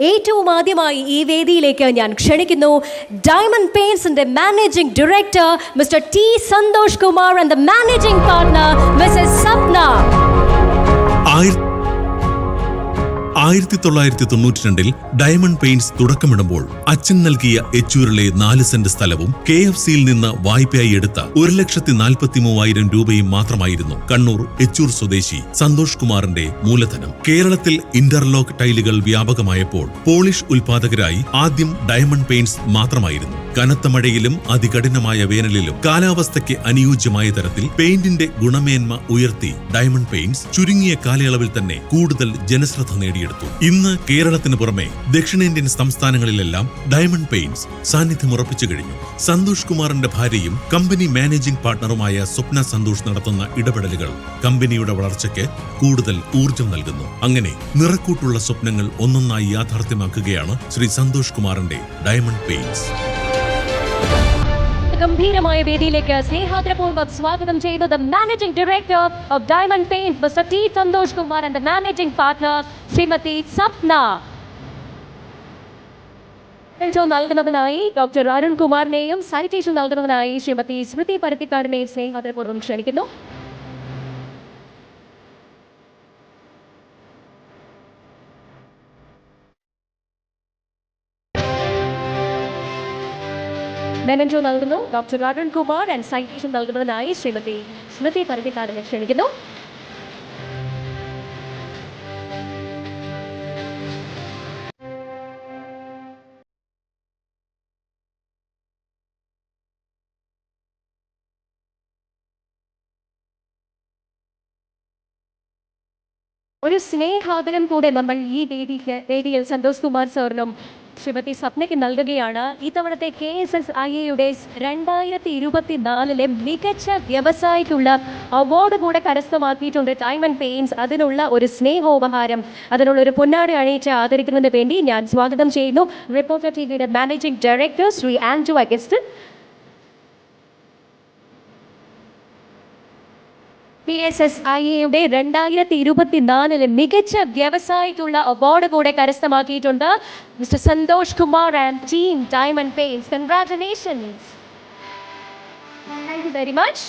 ഏറ്റവും ആദ്യമായി ഈ വേദിയിലേക്ക് ഞാൻ ക്ഷണിക്കുന്നു. Diamond പെയിൻസിന്റെ managing director Mr T Santhosh Kumar and the managing partner Mrs Sapna ആയിരത്തി തൊള്ളായിരത്തി തൊണ്ണൂറ്റി രണ്ടിൽ ഡയമണ്ട് പെയിന്റ്സ് തുടക്കമിടുമ്പോൾ അച്ഛൻ നൽകിയ എച്ചൂരിലെ നാല് സെന്റ് സ്ഥലവും കെ എഫ് സിയിൽ നിന്ന് വായ്പയായി എടുത്ത ഒരു ലക്ഷത്തി നാൽപ്പത്തി മൂവായിരം രൂപയും മാത്രമായിരുന്നു കണ്ണൂർ എച്ചൂർ സ്വദേശി സന്തോഷ് കുമാറിന്റെ മൂലധനം. കേരളത്തിൽ ഇന്റർലോക്ക് ടൈലുകൾ വ്യാപകമായപ്പോൾ പോളിഷ് ഉൽപാദകരായി ആദ്യം ഡയമണ്ട് പെയിന്റ്സ് മാത്രമായിരുന്നു. കനത്ത മഴയിലും അതികഠിനമായ വേനലിലും കാലാവസ്ഥയ്ക്ക് അനുയോജ്യമായ തരത്തിൽ പെയിന്റിന്റെ ഗുണമേന്മ ഉയർത്തി ഡയമണ്ട് പെയിന്റ്സ് ചുരുങ്ങിയ കാലയളവിൽ തന്നെ കൂടുതൽ ജനശ്രദ്ധ നേടിയെടുത്തു. ഇന്ന് കേരളത്തിന് പുറമെ ദക്ഷിണേന്ത്യൻ സംസ്ഥാനങ്ങളിലെല്ലാം ഡയമണ്ട് പെയിന്റ്സ് സാന്നിധ്യം ഉറപ്പിച്ചു കഴിഞ്ഞു. സന്തോഷ് കുമാറിന്റെ ഭാര്യയും കമ്പനി മാനേജിംഗ് പാർട്ണറുമായ സ്വപ്ന സന്തോഷ് നടത്തുന്ന ഇടപെടലുകൾ കമ്പനിയുടെ വളർച്ചയ്ക്ക് കൂടുതൽ ഊർജം നൽകുന്നു. അങ്ങനെ നിറക്കൂട്ടുള്ള സ്വപ്നങ്ങൾ ഒന്നൊന്നായി യാഥാർത്ഥ്യമാക്കുകയാണ് ശ്രീ സന്തോഷ് കുമാറിന്റെ ഡയമണ്ട് പെയിന്റ്സ്. ഗംഭീരമായ വേദിയിലേക്ക് സ്നേഹാദരപൂർവം സ്വാഗതം ചെയ്യുന്നത് managing director of diamond paint Mr T Santhosh Kumar and managing partner Shrimati Sapna നൽകുന്നതിനായി ഡോക്ടർ അരുൺ കുമാറിനെയും സാനിറ്റേഷൻ നൽകുന്നതിനായി ശ്രീമതി സ്മൃതി പരത്തിക്കാരനെയും സ്നേഹാദരപൂർവം ക്ഷണിക്കുന്നു. മെനൻജോ നൽകുന്നു. Doctor Arun Kumar and citation നൽകുന്നതിനായി ശ്രീമതി സ്മൃതി പരിധിക്കാരനെ ക്ഷണിക്കുന്നു. ഒരു സ്നേഹാദരം കൂടെ നമ്മൾ ഈ വേദിക്ക് വേദിയിൽ സന്തോഷ് കുമാർ സാറിനും ശ്രീമതി സ്വപ്നയ്ക്ക് നൽകുകയാണ്. ഇത്തവണത്തെ കെ എസ് എസ് ഐ എയുടെ രണ്ടായിരത്തി ഇരുപത്തി നാലിലെ മികച്ച വ്യവസായിക്കുള്ള അവാർഡ് കൂടെ കരസ്ഥമാക്കിയിട്ടുണ്ട് ടൈം ആൻഡ് പെയിൻസ് അതിനുള്ള ഒരു സ്നേഹോപഹാരം അതിനുള്ള ഒരു പൊന്നാടി അണിയിച്ച് ആദരിക്കുന്നതിന് വേണ്ടി ഞാൻ സ്വാഗതം ചെയ്യുന്നു. റിപ്പോർട്ടർ ടി വിയുടെ managing director Shri Andrew August P S S I എയുടെ രണ്ടായിരത്തി ഇരുപത്തിനാലിലെ മികച്ച വ്യവസായിക്കുള്ള അവാർഡ് കൂടെ കരസ്ഥമാക്കിയിട്ടുണ്ട്. Mr Santhosh Kumar and team diamond pace congratulations thank you very much